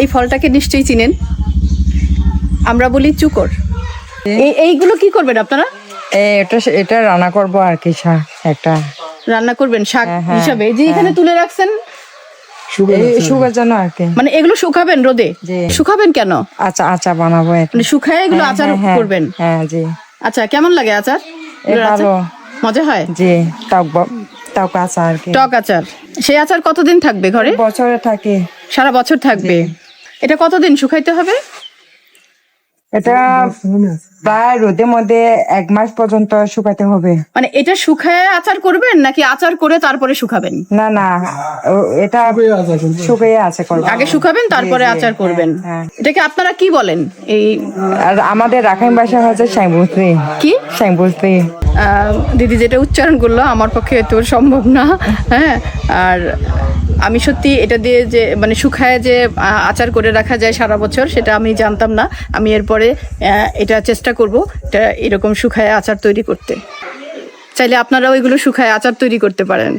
এই ফলটাকে নিশ্চয়ই চিনেন। আমরা বলি চুকর। এইগুলো কি করবেন আপনারা? এটা এটা রান্না করব আর কি শা- একটা। রান্না করবেন শাক হ্যাঁ, হ্যাঁ, হিসাবে। যে এখানে তুলে রাখছেন? সুগার জন্য আর কি মানে এগুলো শুকাবেন রোদে? শুকাবেন কেন? আচ্ছা আচ্ছা বানাবো। মানে শুকায় এগুলো হ্যাঁ, আচার হ্যাঁ, হ্যাঁ, করবেন? হ্যাঁ জি। আচ্ছা কেমন লাগে আচার? আচার? ভালো। মজা হয়? জি টক টক কি। টক আচার। সেই আচার কতদিন থাকবে ঘরে? বছরে থাকে। সারা বছর থাকবে। এটা কতদিন শুকাইতে হবে? এটা প্রায় রোদের মধ্যে এক মাস পর্যন্ত শুকাতে হবে। মানে এটা শুকায় আচার করবেন নাকি আচার করে তারপরে শুকাবেন? না না এটা শুকিয়ে আছে আগে শুকাবেন তারপরে আচার করবেন। হ্যাঁ। এটাকে আপনারা কি বলেন? এই আর আমাদের রাখাইন ভাষা হচ্ছে শ্যাংবুসি কি? শ্যাংবুসি আহ, দিদি যেটা উচ্চারণ করল আমার পক্ষে তো সম্ভব না হ্যাঁ। আর আমি সত্যি এটা দিয়ে যে মানে শুকায় যে আচার করে রাখা যায় সারা বছর, সেটা আমি জানতাম না। আমি এরপরে এটা চেষ্টা করব, এটা এরকম শুকায় আচার তৈরি করতে। চাইলে আপনারা ওইগুলো শুকায় আচার তৈরি করতে পারেন।